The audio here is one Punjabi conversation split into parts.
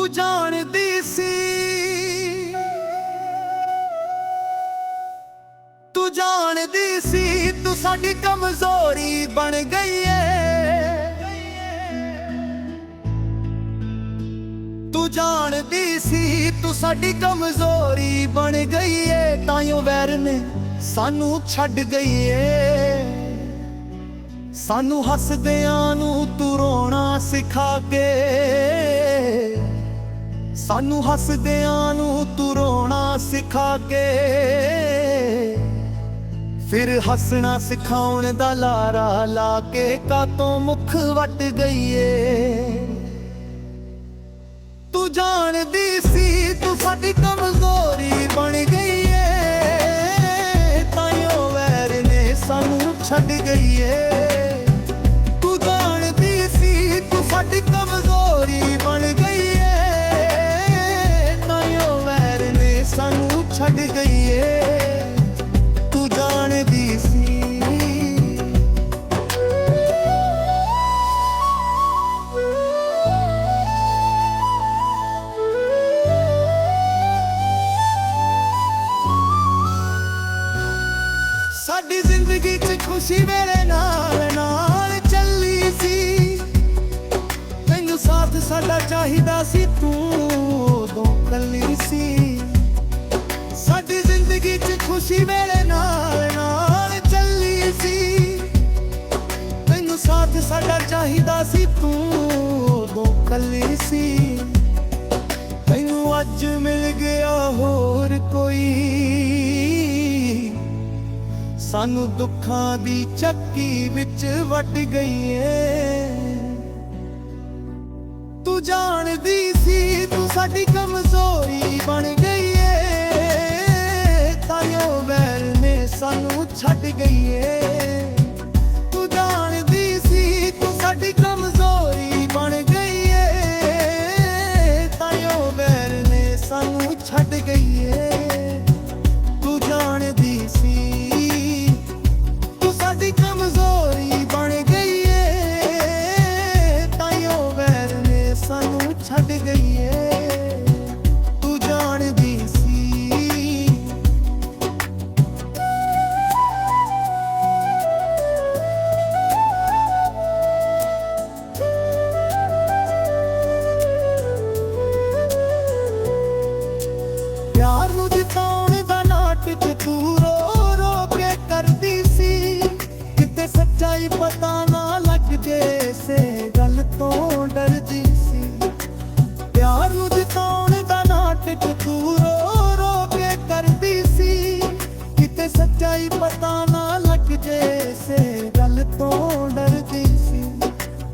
ਤੂੰ ਜਾਣਦੀ ਸੀ। ਤੂੰ ਜਾਣਦੀ ਸੀ, ਤੂੰ ਸਾਡੀ ਕਮਜ਼ੋਰੀ ਬਣ ਗਈ ਏ। ਤੂੰ ਜਾਣਦੀ ਸੀ, ਤੂੰ ਸਾਡੀ ਕਮਜ਼ੋਰੀ ਬਣ ਗਈ ਏ। ਤਾਈਓ ਵੈਰ ਨੇ ਸਾਨੂੰ ਛੱਡ ਗਈ ਏ। ਸਾਨੂੰ ਹੱਸਦਿਆਂ ਨੂੰ ਤੂੰ ਰੋਣਾ ਸਿਖਾ ਕੇ। ਸਾਨੂੰ ਹੱਸਦਿਆਂ ਨੂੰ ਤੂੰ ਰੋਣਾ ਸਿਖਾ ਕੇ। ਫਿਰ ਹੱਸਣਾ ਸਿਖਾਉਣ ਦਾ ਲਾਰਾ ਲਾ ਕੇ ਕਾਤੋਂ ਮੁਖ ਵੱਟ ਗਈਏ। ਤੂੰ ਜਾਣਦੀ ਸੀ, ਤੂੰ ਸਾਡੀ ਕਮਜ਼ੋਰੀ ਬਣ ਗਈ ਏ ਤਾਈਓ ਵੈਰ ਨੇ ਸਾਨੂੰ ਛੱਡ ਗਈ ਏ ਤੂੰ ਜਾਣਦੀ ਸੀ, ਤੂੰ ਸਾਡੀ ਕਮਜ਼ੋਰੀ ਬਣ ਗਈ ਛੱਡ ਗਈ ਏ ਤੂੰ ਜਾਣਦੀ ਸੀ। ਸਾਡੀ ਜ਼ਿੰਦਗੀ 'ਚ ਖੁਸ਼ੀ ਮੇਰੇ ਨਾਲ ਨਾਲ ਨਾਲ ਨਾਲ ਚੱਲੀ ਸੀ। ਤੈਨੂੰ ਸਾਥ ਸਾਡਾ ਚਾਹੀਦਾ ਸੀ, ਤੂੰ ਉਦੋਂ ਕੱਲੀ ਸੀ। ਤੈਨੂੰ ਅੱਜ ਮਿਲ ਗਿਆ ਹੋਰ ਕੋਈ। ਸਾਨੂੰ ਦੁੱਖਾਂ ਦੀ ਚੱਕੀ ਵਿੱਚ ਵੱਟ ਗਈ ਏ। ਤੂੰ ਜਾਣਦੀ ਸੀ, ਤੂੰ ਸਾਡੀ ਕਮਜ਼ੋਰੀ ਬਣ ਛੱਡ ਗਈ ਏ ਤੂੰ ਜਾਣਦੀ ਸੀ, ਤੂੰ ਸਾਡੀ ਕਮਜ਼ੋਰੀ ਬਣ ਗਈ ਏ ਤਾਇਓ ਵੈਰ ਨੇ ਸਾਨੂੰ ਛੱਡ ਗਈ ਏ ਤੂੰ ਜਾਣਦੀ ਸੀ, ਤੂੰ ਸਾਡੀ ਕਮਜ਼ੋਰੀ ਬਣ ਗਈ ਏ ਤਾਈਓ ਵੈਰ ਨੇ ਸਾਨੂੰ ਛੱਡ ਗਈ ਏ ਤੂੰ ਰੋ ਰੋ ਕੇ ਕਰਦੀ ਸੀ। ਕਿਤੇ ਸੱਚਾਈ ਪਤਾ ਨਾ ਲੱਗ ਜੇ, ਸੇ ਗੱਲ ਤੋਂ ਡਰਦੀ ਸੀ।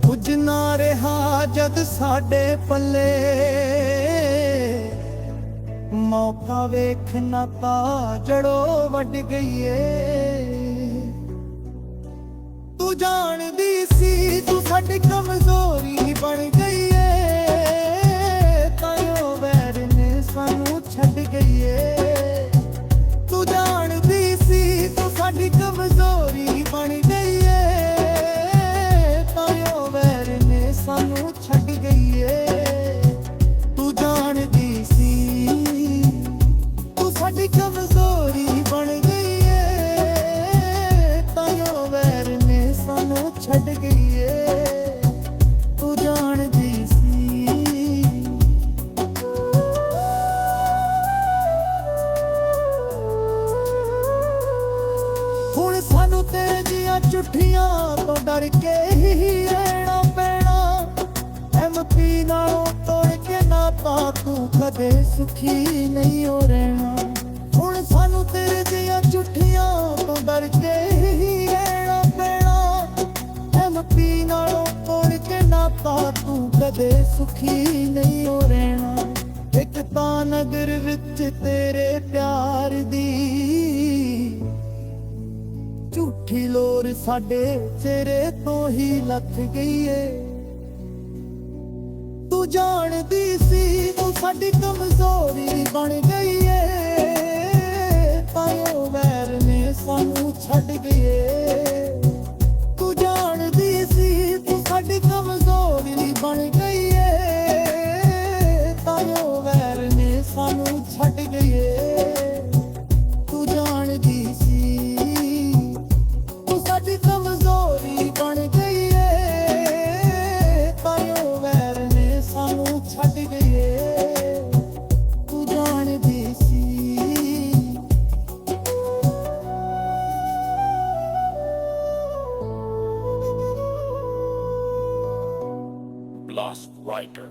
ਕੁਝ ਨਾ ਰਿਹਾ ਜਦ ਸਾਡੇ ਪੱਲੇ। ਮੌਕਾ ਵੇਖਣਾ ਤਾਂ, ਜੜੋ ਵੱਢ ਗਈਏ। ਤੂੰ ਜਾਣਦੀ ਸੀ, ਤੂੰ ਸਾਡੀ ਕਮਜ਼ੋਰੀ ਬਣ ਹੁਣ ਸਾਨੂੰ ਤੇਰੇ ਦੀਆਂ ਚੁੱਠੀਆਂ ਤੋਂ ਡਰ ਕੇ ਹੀ ਰਹਿਣਾ ਪੈਣਾ। ਐਮਪੀ ਨਾਲੋਂ ਤੋੜ ਕੇ ਨਾ ਪਾ, ਤੂੰ ਕਦੇ ਸੁਖੀ ਨਹੀਂ ਹੋ ਰਹਿਣਾ। ਹੁਣ ਸਾਨੂੰ ਤੇਰੇ ਦੀਆਂ ਚੁੱਠੀਆਂ ਤੋਂ ਡਰ ਕੇ ਹੀ ਰਹਿਣਾ ਪੈਣਾ। ਐਮਪੀ ਨਾਲੋਂ ਤੋੜ ਕੇ ਨਾ ਪਾ, ਤੂੰ ਕਦੇ ਸੁਖੀ ਨਹੀਂ ਹੋ ਰਹਿਣਾ। ਇੱਕ ਤਾਂ ਨਗਰ ਵਿੱਚ ਤੇਰੇ ਪਿਆਰ ਦੀ ਝੂਠੀ ਲੋਰ ਸਾਡੇ ਚਿਹਰੇ ਤੋਂ ਹੀ ਲੱਥ ਗਈ ਏ। ਤੂੰ ਜਾਣਦੀ ਸੀ ਤੂੰ ਸਾਡੀ ਕਮਜ਼ੋਰੀ ਬਣ ਗਈ ਏ। ਪਾਇਓ ਵੈਰ ਨੇ ਸਾਨੂੰ ਛੱਡ ਗਈ ਤੂੰ ਜਾਣਦੀ ਸੀ ਤੂੰ ਸਾਡੀ ਕਮਜ਼ੋਰੀ Riker.